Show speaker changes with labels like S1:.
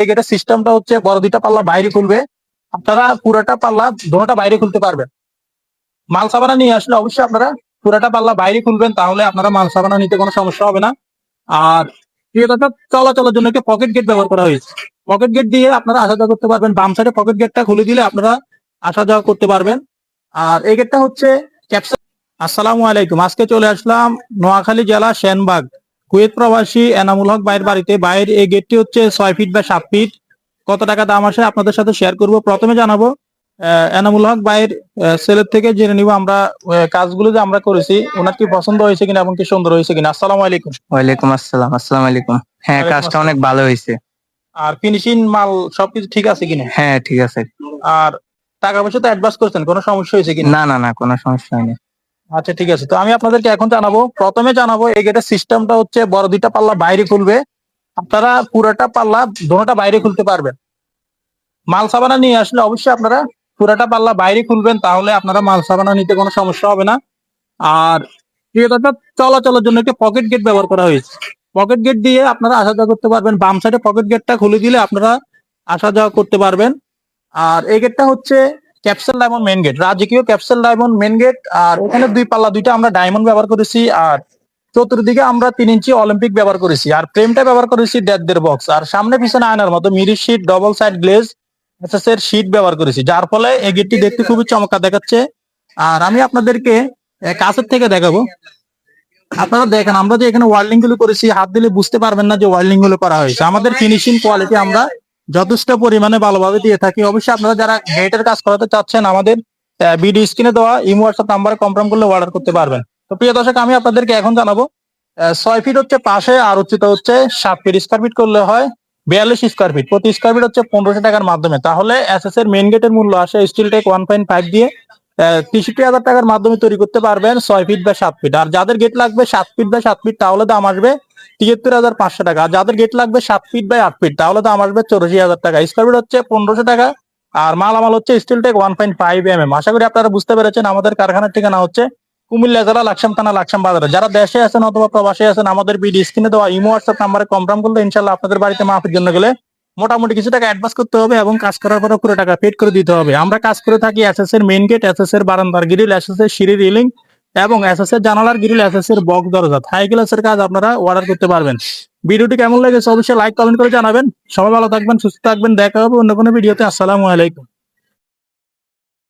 S1: এই গেটের সিস্টেমটা হচ্ছে বড় দুইটা পাল্লা বাইরে খুলবে, আপনারা পুরাটা পাল্লা দোনোটা বাইরে খুলতে পারবেন। মাল সাবানা নিয়ে আসলে অবশ্যই আপনারা পুরাটা পাল্লা বাইরে খুলবেন, তাহলে আপনারা মাল সাবানা নিতে কোনো সমস্যা হবে না। আর ক্রিয়েটারটা চলাচলের জন্য একটা পকেট গেট ব্যবহার করা হয়েছে। পকেট গেট দিয়ে আপনারা আসা যাওয়া করতে পারবেন। বাম সাইডে পকেট গেটটা খুলে দিলে আপনারা আসা যাওয়া করতে পারবেন। আর এই গেটটা হচ্ছে ক্যাপসা আসসালামু আলাইকুম। আজকে চলে আসলাম নোয়াখালী জেলা সেনবাগ। কুয়েত প্রবাসী এনামুল হক ভাইয়ের বাড়িতে। বাইরের এই গেটটি হচ্ছে ছয় ফিট বা সাত ফিট কত টাকা দাম আসে আপনাদের সাথে শেয়ার করব। প্রথমে জানাব এনামুল হক ভাইয়ের ছেলের থেকে জেনে নিব আমরা কাজগুলো যে আমরা করেছি ওনার কি পছন্দ হয়েছে কিনা এবং কি সুন্দর হয়েছে কিনা। আসসালামু আলাইকুম।
S2: ওয়ালাইকুম আসসালাম। আসসালামু আলাইকুম। হ্যাঁ কাজটা অনেক ভালো হয়েছে।
S1: আর ফিনিশিং মাল সবকিছু ঠিক আছে কিনা?
S2: হ্যাঁ ঠিক আছে।
S1: আর টাকা পয়সা তো অ্যাডভান্স করছেন কোনো সমস্যা হয়েছে কিনা?
S2: না না না কোনো সমস্যা হয়নি।
S1: আচ্ছা ঠিক আছে। তো আমি আপনাদেরকে এখন জানাব, প্রথমে জানাব এই গেটের সিস্টেমটা হচ্ছে বড় দুইটা পাল্লা বাইরে খুলবে। আপনারা পুরাটা পাল্লা দোনোটা বাইরে খুলতে পারবেন। মাল সাবানা নিয়ে আসলে অবশ্যই আপনারা পুরাটা পাল্লা বাইরে খুলবেন, তাহলে আপনারা মাল সাবানা নিতে কোনো সমস্যা হবে না। আর ক্রিয়েটারটা চলাচলের জন্য একটা পকেট গেট ব্যবহার করা হয়েছে। পকেট গেট দিয়ে আপনারা আসা যাওয়া করতে পারবেন। বাম সাইডে পকেট গেটটা খুলে দিলে আপনারা আসা যাওয়া করতে পারবেন। আর এই গেটটা হচ্ছে ক্যাপসেল ডায়মন্ড মেন গেট রাজকীয় ক্যাপসেল ডায়মন্ড মেন গেট আর ওখানে দুই পাল্লা, দুইটা আমরা ডায়মন্ড ব্যবহার করেছি, আর চতুর্দিকে আমরা তিন ইঞ্চি অলিম্পিক ব্যবহার করেছি, আর ফ্রেমটা ব্যবহার করেছি দেড় বক্স আর সামনে পিছনে আয়নার মতো mirror sheet double side glaze SS এর শীট ব্যবহার করেছি, যার ফলে এই গেটটি দেখতে খুবই চমৎকার দেখাচ্ছে। আর আমি আপনাদেরকে কাছের থেকে দেখাবো। আপনারা দেখেন, আমরা যে এখানে ওয়ার্ল্ডিংগুলো করেছি, হাত দিলে বুঝতে পারবেন না যে ওয়ার্ল্ডিংগুলো করা হয়েছে। আমাদের ফিনিশিং কোয়ালিটি আমরা যথেষ্ট পরিমাণে ভালোভাবে দিয়ে থাকি। অবশ্যই আপনারা যারা হেডের কাজ করাতে চাচ্ছেন আমাদের ভিডিও স্ক্রিনে দেওয়া ইমো হোয়াটসঅ্যাপ নাম্বারে কনফার্ম করলে অর্ডার করতে পারবেন। তো প্রিয় দর্শক, আমি আপনাদেরকে এখন জানাব ছয় ফিট হচ্ছে পাশে আর উচ্চতা হচ্ছে সাত ফিট স্কোয়ার ফিট করলে হয় বিয়াল্লিশ স্কোয়ার ফিট প্রতি স্কোয়ার ফিট হচ্ছে পনেরোশো টাকার মাধ্যমে। তাহলে এস এস এর মেন গেটের মূল্য আসে steel tech one point five দিয়ে তেষট্টি হাজার টাকার মাধ্যমে তৈরি করতে পারবেন ছয় ফিট বা সাত ফিট আর যাদের গেট লাগবে সাত ফিট বা সাত ফিট তাহলে দাম আসবে তিয়াত্তর হাজার পাঁচশো টাকা। আর যাদের গেট লাগবে সাত ফিট বা আট ফিট তাহলে দাম আসবে চৌরাশি হাজার টাকা। স্কোয়ার ফিট হচ্ছে পনেরোশো টাকা, আর মালামাল হচ্ছে steel tech one point five M M আশা করি আপনারা বুঝতে পেরেছেন, আমাদের কারখানার ঠিকানা হচ্ছে কুমিল্লা জেলা লাকসাম থানা লাকসাম বাজারে। যারা দেশে আছেন অথবা প্রবাসে আছেন, আমাদের বিডি স্ক্রিনে দেওয়া ইমো হোয়াটসঅ্যাপ নাম্বারে কনফার্ম করলে ইনশাল্লাহ আপনাদের বাড়িতে মাফের জন্য গেলে মোটামুটি কিছু টাকা অ্যাডভান্স করতে হবে এবং কাজ করার পরে পুরো টাকা পেড করে দিতে হবে। আমরা কাজ করে থাকি এস এস এর মেইন গেট এস এস এর বারান্দার গ্রিল এসএস এর সিঁড়ি রিলিং এবং এস এস এর জানালার গ্রিল এস এস এর বক্স দরজা। থাই এর কাজ আপনারা অর্ডার করতে পারবেন। ভিডিওটি কেমন লাগে অবশ্যই লাইক কমেন্ট করে জানাবেন। সবাই ভালো থাকবেন, সুস্থ থাকবেন। দেখা হবে অন্য কোনো ভিডিওতে আসসালামু আলাইকুম।